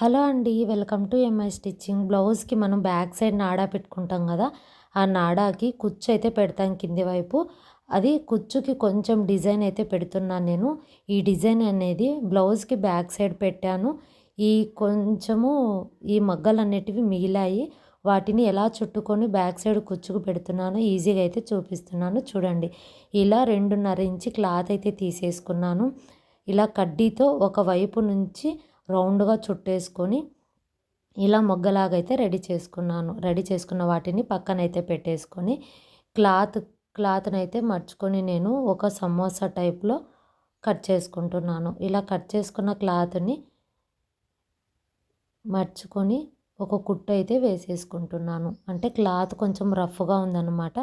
Hello అండి welcome to MI stitching బ్లౌజ్కి మనం బ్యాక్ సైడ్ నాడా పెట్టుకుంటాం కదా ఆ నాడాకి కుచ్చు అయితే పెడతాం కింది వైపు. అది కుచ్చుకి కొంచెం డిజైన్ అయితే పెడుతున్నాను నేను. ఈ డిజైన్ అనేది బ్లౌజ్కి బ్యాక్ సైడ్ పెట్టాను. ఈ కొంచెము ఈ మగ్గలు అనేటివి మిగిలాయి. వాటిని ఎలా చుట్టుకొని బ్యాక్ సైడ్ కుచ్చుకు పెడుతున్నాను ఈజీగా అయితే చూపిస్తున్నాను. చూడండి ఇలా రెండున్నర ఇంచి క్లాత్ అయితే తీసేసుకున్నాను. ఇలా కడ్డీతో ఒక వైపు నుంచి రౌండ్గా చుట్టేసుకొని ఇలా మొగ్గలాగైతే రెడీ చేసుకున్నాను. రెడీ చేసుకున్న వాటిని పక్కనైతే పెట్టేసుకొని క్లాత్ క్లాత్ని అయితే మర్చుకొని నేను ఒక సమోసా టైప్లో కట్ చేసుకుంటున్నాను. ఇలా కట్ చేసుకున్న క్లాత్ని మర్చుకొని ఒక కుట్టు అయితే వేసేసుకుంటున్నాను. అంటే క్లాత్ కొంచెం రఫ్గా ఉందన్నమాట.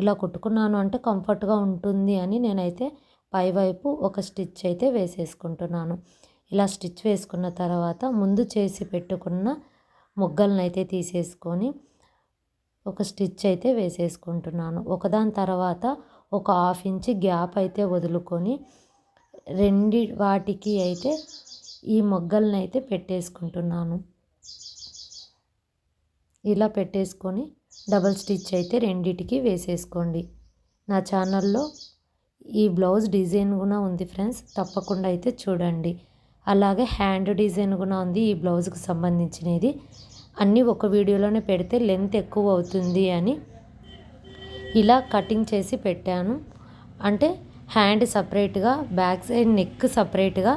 ఇలా కుట్టుకున్నాను అంటే కంఫర్ట్గా ఉంటుంది అని నేనైతే పైవైపు ఒక స్టిచ్ అయితే వేసేసుకుంటున్నాను. ఇలా స్టిచ్ వేసుకున్న తర్వాత ముందు చేసి పెట్టుకున్న ముగ్గలను అయితే తీసేసుకొని ఒక స్టిచ్ అయితే వేసేసుకుంటున్నాను. ఒకదాని తర్వాత ఒక హాఫ్ ఇంచ్ గ్యాప్ అయితే వదులుకొని రెండి వాటికి అయితే ఈ మొగ్గలను అయితే పెట్టేసుకుంటున్నాను. ఇలా పెట్టేసుకొని డబల్ స్టిచ్ అయితే రెండిటికి వేసేసుకోండి. నా ఛానల్లో ఈ బ్లౌజ్ డిజైన్ కూడా ఉంది ఫ్రెండ్స్ తప్పకుండా అయితే చూడండి. అలాగే హ్యాండ్ డిజైన్ కూడా ఉంది ఈ బ్లౌజ్కి సంబంధించినది. అన్నీ ఒక వీడియోలోనే పెడితే లెంత్ ఎక్కువ అవుతుంది అని ఇలా కటింగ్ చేసి పెట్టాను. అంటే హ్యాండ్ సపరేట్గా బ్యాక్ సైడ్ నెక్ సపరేట్గా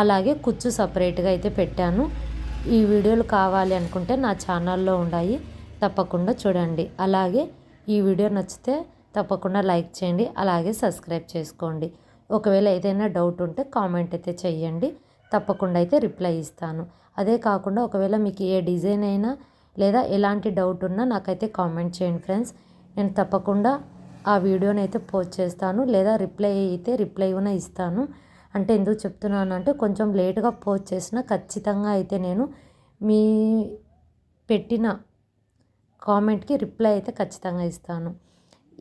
అలాగే కుచ్చు సపరేట్గా అయితే పెట్టాను. ఈ వీడియోలు కావాలి అనుకుంటే నా ఛానల్లో ఉన్నాయి తప్పకుండా చూడండి. అలాగే ఈ వీడియో నచ్చితే తప్పకుండా లైక్ చేయండి. అలాగే సబ్స్క్రైబ్ చేసుకోండి. ఒకవేళ ఏదైనా డౌట్ ఉంటే కామెంట్ అయితే చేయండి. తప్పకుండా అయితే రిప్లై ఇస్తాను. అదే కాకుండా ఒకవేళ మీకు ఏ డిజైన్ అయినా లేదా ఎలాంటి డౌట్ ఉన్నా నాకైతే కామెంట్ చేయండి ఫ్రెండ్స్. నేను తప్పకుండా ఆ వీడియోని అయితే పోస్ట్ చేస్తాను. లేదా రిప్లై అయితే రిప్లై కూడా ఇస్తాను. అంటే ఎందుకు చెప్తున్నాను అంటే కొంచెం లేటుగా పోస్ట్ చేసిన ఖచ్చితంగా అయితే నేను మీ పెట్టిన కామెంట్కి రిప్లై అయితే ఖచ్చితంగా ఇస్తాను.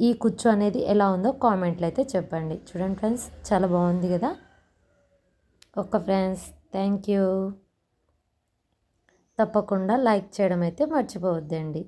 ఈ కుచ్చు అనేది ఎలా ఉందో కామెంట్లో అయితే చెప్పండి. చూడండి ఫ్రెండ్స్ చాలా బాగుంది కదా? Okay friends thank you. తప్పకుండా లైక్ చేయడం అయితే మర్చిపోవద్దండి.